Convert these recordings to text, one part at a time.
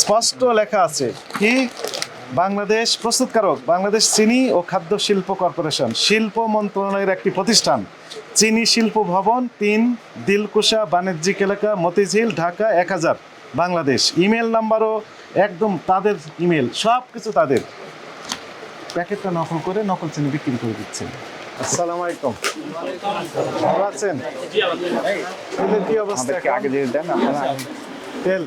স্পষ্ট লেখা আছে কি? বাংলাদেশ প্রস্তুতকারক বাংলাদেশ চিনি ও খাদ্য শিল্প কর্পোরেশন শিল্প মন্ত্রণালয়ের একটি প্রতিষ্ঠান চিনি শিল্প ভবন তিন দিলকুশা বাণিজ্যিক এলাকা মতিঝিল ঢাকা এক হাজার বাংলাদেশ। ইমেল নাম্বারও একদম তাদের ইমেল সব কিছু তাদের। প্যাকেটটা নকল করে নকল চিনি বিক্রি করে দিচ্ছেন। আসসালামু আলাইকুম। ভালো আছেন? তেলের কি অবস্থা আগে দেন তেল।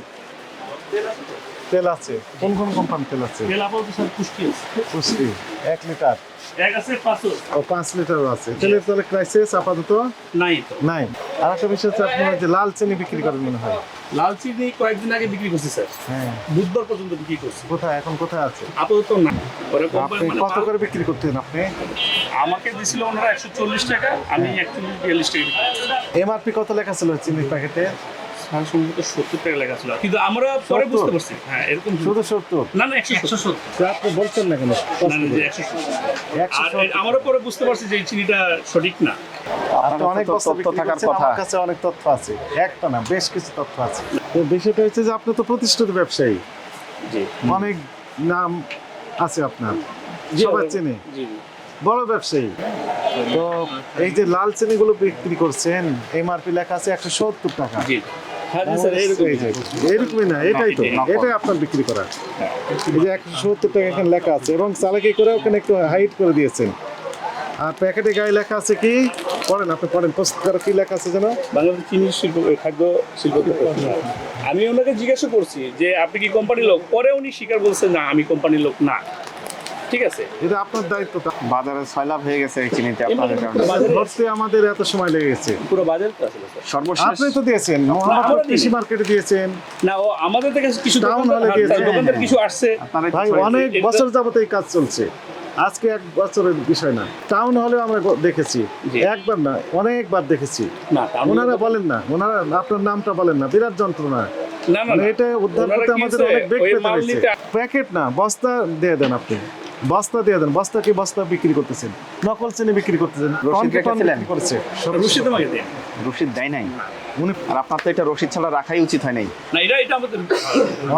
তেল আছে কোন কোন কোম্পানি তেল আছে? তেল আপাতত স্যার পুষ্টি আছে। পুষ্টি এক লিটার। এক আছে পাঁচশো ও পাঁচ লিটারও আছে। তেলের তাহলে ক্রাইসিস আপাতত? নাই তো। নাই। আর একটা বিষয় হচ্ছে আপনারা যে লাল চিনি বিক্রি করেন মনে হয়। লাল চিনি কয়েকদিন আগে বিক্রি করছি স্যার। হ্যাঁ। বুধবার পর্যন্ত বিক্রি করছি। কোথায়? এখন কোথায় আছে? আপাতত না পরে মানে কত করে বিক্রি করতেন আপনি? আমাকে দিছিল ওনারা একশো চল্লিশ টাকা আমি একচল্লিশ বিয়াল্লিশ টাকা এমআরপি কত লেখা ছিল চিনির প্যাকেটে? সম্ভবত সত্তর টাকা লেখা ছিল। কিন্তু আমরা পরে বুঝতে পারছি। হ্যাঁ এরকম শুধু সত্তর না না একশো সত্তর। আপনি বলছেন না কেন? একশো সত্তর। আমারও পরে বুঝতে পারছি যে এই চিনিটা সঠিক না। অনেক তথ্য থাকার কথা। আমার কাছে অনেক তথ্য আছে। একটা না বেশ কিছু তথ্য আছে। তো বিষয়টা হচ্ছে যে আপনি তো প্রতিষ্ঠিত ব্যবসায়ী। জি। অনেক নাম আছে আপনার। চেনে। বড় ব্যবসায়ী। তো এই যে লাল চিনিগুলো বিক্রি করছেন এমআরপি লেখা আছে একশো সত্তর টাকা। হ্যাঁ এইরকমই না এটাই তো। এটাই। এটাই আপনার বিক্রি করা। এই যে একশো সত্তর টাকা এখানে লেখা আছে এবং চালাকি করে ওখানে একটু হাইট করে দিয়েছেন। আর প্যাকেটে গায়ে লেখা আছে কি? পড়েন আপনি পড়েন প্রস্তুত করা কি লেখা আছে যেন? বাংলাদেশ চিনি শিল্প খাদ্য শিল্প আমি ওনাকে জিজ্ঞাসা করছি যে আপনি কি কোম্পানির লোক? পরে উনি স্বীকার বলছেন না আমি কোম্পানির লোক না। ঠিক আছে। এটা আপনার দায়িত্ব। বাজারে ছয় লাভ হয়ে গেছে এই চিনিতে আপনাদের কারণে। ধরতে আমাদের এত সময় লেগে গেছে। পুরো বাজার তো আসলে স্যার। সর্বশেষ আপনি তো দিয়েছেন। কৃষি মার্কেটে দিয়েছেন। না ও আমাদের থেকে কিছু দোকানদার hall-এ হ্যাঁ, গিয়েছে। দোকানদার কিছু আসছে। ভাই অনেক বছর যাবত এই কাজ চলছে। আজকে এক বছরের বিষয় না। টাউন হলেও আমরা দেখেছি। একবার না অনেকবার দেখেছি। ওনারা বলেন না। ওনারা আপনার নামটা বলেন না। বিরাট যন্ত্রণা। না না মানে না। এটা উদ্ধার করতে আমাদের অনেক বেগ পেতে হয়েছে। প্যাকেট না বস্তা দিয়ে দেন আপনি। বস্তা দিয়ে দেন বস্তা কি বস্তা বিক্রি করতেছেন নকল চিনি বিক্রি করতেছেন করছে। রশিদ আমাকে দেন রসিদ দেয় নাই? উনি আর আপনার তো এটা রসিদ ছাড়া রাখাই উচিত হয় নাই। না এটা এটা আমাদের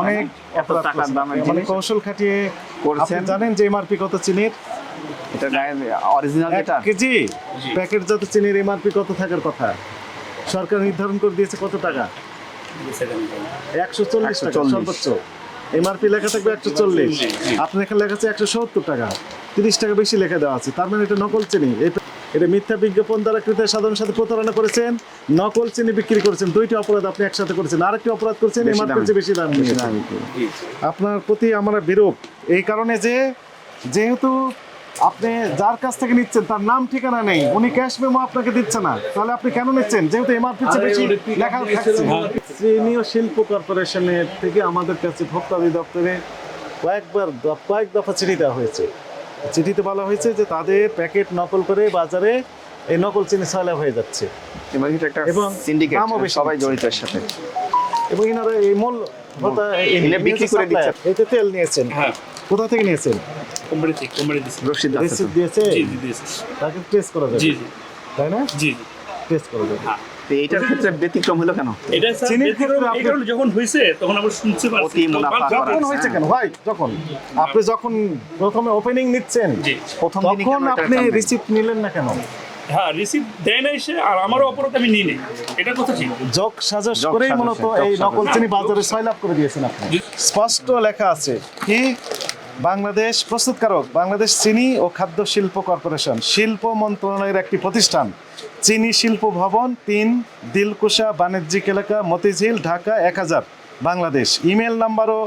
অনেক এত টাকার দামের মানে জিনিস কৌশল খাটিয়ে করছেন। জানেন যে এমআরপি কত চিনির? এটা অরিজিনাল এক যেটা? কেজি? জি। প্যাকেট যত চিনির এমআরপি কত থাকার কথা? সরকার নির্ধারণ করে দিয়েছে কত টাকা? একশো চল্লিশ টাকা 140 সর্বোচ্চ। এমআরপি লেখা থাকবে একশো চল্লিশ। আপনার এখানে লেখা আছে একশো সত্তর টাকা। তিরিশ টাকা বেশি লেখা দেওয়া আছে। তার মানে এটা নকল চিনি। এটা মিথ্যা বিজ্ঞাপন দ্বারা ক্রেতার সাধারণ সাথে প্রতারণা করেছেন নকল চিনি বিক্রি করেছেন। দুইটি অপরাধ আপনি একসাথে করেছেন। আরেকটি অপরাধ করেছেন এমআরপি দামে। বেশি দাম। আপনার প্রতি আমরা বিরূপ। এই কারণে যে যেহেতু আপনি যার কাছ থেকে নিচ্ছেন তার নাম ঠিকানা নেই উনি ক্যাশ মেমো আপনাকে দিচ্ছে না। তাহলে আপনি কেন নিচ্ছেন? যেহেতু এমআরপি বেশি লেখা থাকছে। ও শিল্প কর্পোরেশনের থেকে আমাদের কাছে ভোক্তা অধিদপ্তরে কয়েকবার কয়েক দফা চিঠি দেওয়া হয়েছে। চিঠিতে বলা হয়েছে যে তাদের প্যাকেট নকল করে বাজারে এই নকল চিনি ছয়লা হয়ে যাচ্ছে। এবং সিন্ডিকেট সবাই। জড়িত সাথে এবং এনারা এই মূল বিক্রি করে দিচ্ছে। এতে তেল নিয়েছেন। হ্যাঁ। কোথা থেকে নিয়েছেন? কোম্পানি থেকে কোম্পানি দিচ্ছে রসিদ আছে দিয়েছে। জি জি দিয়েছে। তাকে টেস্ট করা যাবে। জি জি। তাই না? জি জি। টেস্ট করা যাবে। হ্যাঁ। এইটার ক্ষেত্রে ব্যতিক্রম হলো কেন? এটা স্যার ব্যতিক্রম আপনি- যখন তখন আমরা শুনতে পারছি। কেন? ভাই যখন আপনি যখন প্রথমে ওপেনিং নিচ্ছেন প্রথম দিনই তখন কেন আপনি রিসিপ্ট নিলেন না কেন? হ্যাঁ রিসিভ দেয় না এসে আর আমারও অপরাধ আমি নিই নাই। এটা কথা ঠিক। যোগ সাজস করেই মূলত এই নকল চিনি বাজারে সয়লাভ করে দিয়েছেন আপনি। স্পষ্ট লেখা আছে। কি? বাংলাদেশ প্রস্তুতকারক বাংলাদেশ চিনি ও খাদ্য শিল্প কর্পোরেশন শিল্প মন্ত্রণালয়ের একটি প্রতিষ্ঠান। চিনি শিল্প ভবন তিন দিলকুশা বাণিজ্যিক এলাকা মতিঝিল ঢাকা এক হাজার। বাংলাদেশ। ইমেল নাম্বারও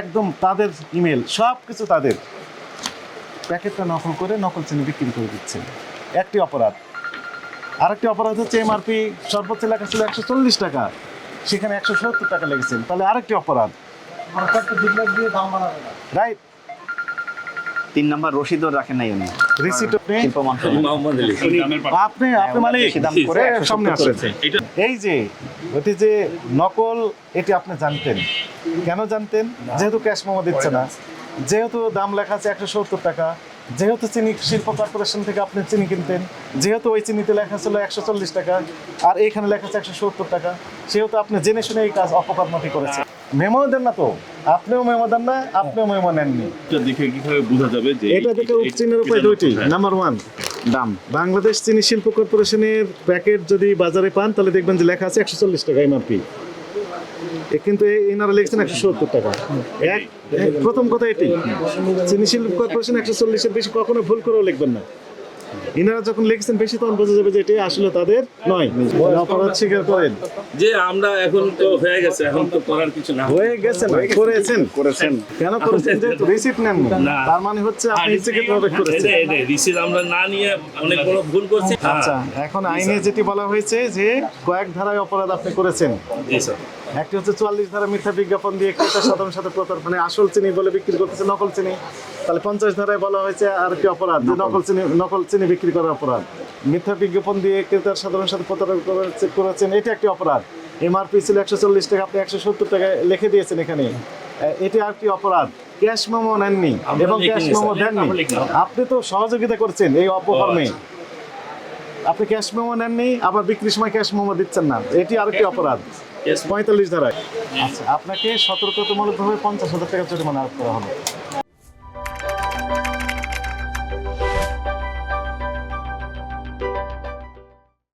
একদম তাদের ইমেল সব কিছু তাদের। প্যাকেটটা নকল করে নকল চিনি বিক্রি করে দিচ্ছেন। একটি অপরাধ। আরেকটি অপরাধ হচ্ছে এমআরপি সর্বোচ্চ লেখা ছিল একশো চল্লিশ টাকা। সেখানে একশো সত্তর টাকা লেগেছেন। তাহলে আরেকটি অপরাধ। রাইট। তিন নাম্বার রসিদও রাখেন নাই উনি। রিসিট আপনি। আপনি আপনি মালিক বেশি দাম করে সামনে আসেন এই যে ওটি যে নকল এটি আপনি জানতেন। কেন জানতেন? যেহেতু ক্যাশ মোমো দিচ্ছে না। যেহেতু দাম লেখা আছে একশো সত্তর টাকা। যেহেতু চিনি শিল্প কর্পোরেশন থেকে আপনি চিনি কিনতেন। যেহেতু ওই চিনিতে লেখা ছিল একশো চল্লিশ টাকা আর এইখানে লেখা আছে একশো সত্তর টাকা। সেহেতু আপনি জেনে শুনে এই কাজ অপকর্মটি করেছেন। মেমো দেন না তো? আপনিও মেমো দেন না আপনিও মেমো নেননি এটা দেখে কীভাবে বোঝা যাবে যে এটা দেখে চিনের উপায় দুইটি। নাম্বার ওয়ান দাম। বাংলাদেশ চিনি শিল্প কর্পোরেশনের প্যাকেট যদি বাজারে পান তাহলে দেখবেন যে লেখা আছে একশো চল্লিশ টাকা এমআরপি কিন্তু এই- এনারা লিখছেন একশো সত্তর টাকা। এক এক- প্রথম কথা এটি। চিনি শিল্প কর্পোরেশন একশো চল্লিশের বেশি কখনো ভুল করেও লিখবেন না। ইনারা যখন লিখছেন বেশি তখন বোঝা যাবে যে এটি আসলে তাদের নয় অপরাধ স্বীকার করেন। যে আমরা এখন তো হয়ে গেছে এখন তো করার কিছু না। হয়ে গেছেন করেছেন। করেছেন। কেন করেছেন? যে রিসিপ্ট নেন তার মানে হচ্ছে আপনি করেছেন। রিসিভ আমরা না নিয়ে অনেক বড় ভুল করছি। আচ্ছা এখন আইনে যেটি বলা হয়েছে যে কয়েক ধারায় অপরাধ আপনি করেছেন। জি স্যার। একটি হচ্ছে চুয়াল্লিশ ধারা মিথ্যা বিজ্ঞাপন দিয়ে ক্রেতা সাধারণ সাথে প্রতার মানে আসল চিনি বলে বিক্রি করতেছে নকল চিনি। তাহলে পঞ্চাশ ধারায় বলা হয়েছে আর কি অপরাধ যে নকল। চিনি নকল চিনি বিক্রি করার অপরাধ। মিথ্যা বিজ্ঞাপন দিয়ে ক্রেতার সাধারণ সাথে প্রতারণা করেছেন এটা একটি অপরাধ। এমআরপি ছিল একশো চল্লিশ টাকা আপনি একশো সত্তর টাকায় লিখে দিয়েছেন এখানে। এটি আর কি অপরাধ। ক্যাশ মেমো নেননি এবং ক্যাশ মেমো দেননি। আপনি তো সহযোগিতা করছেন এই অপকর্মে আপনি ক্যাশ মেমো নেননি আবার বিক্রির সময় ক্যাশ মেমো দিচ্ছেন না। এটি আরেকটি অপরাধ। Yes, পঁয়তাল্লিশ ধারায়। আচ্ছা আপনাকে সতর্কতামূলকভাবে পঞ্চাশ হাজার টাকা জরিমানা আরোপ করা হবে।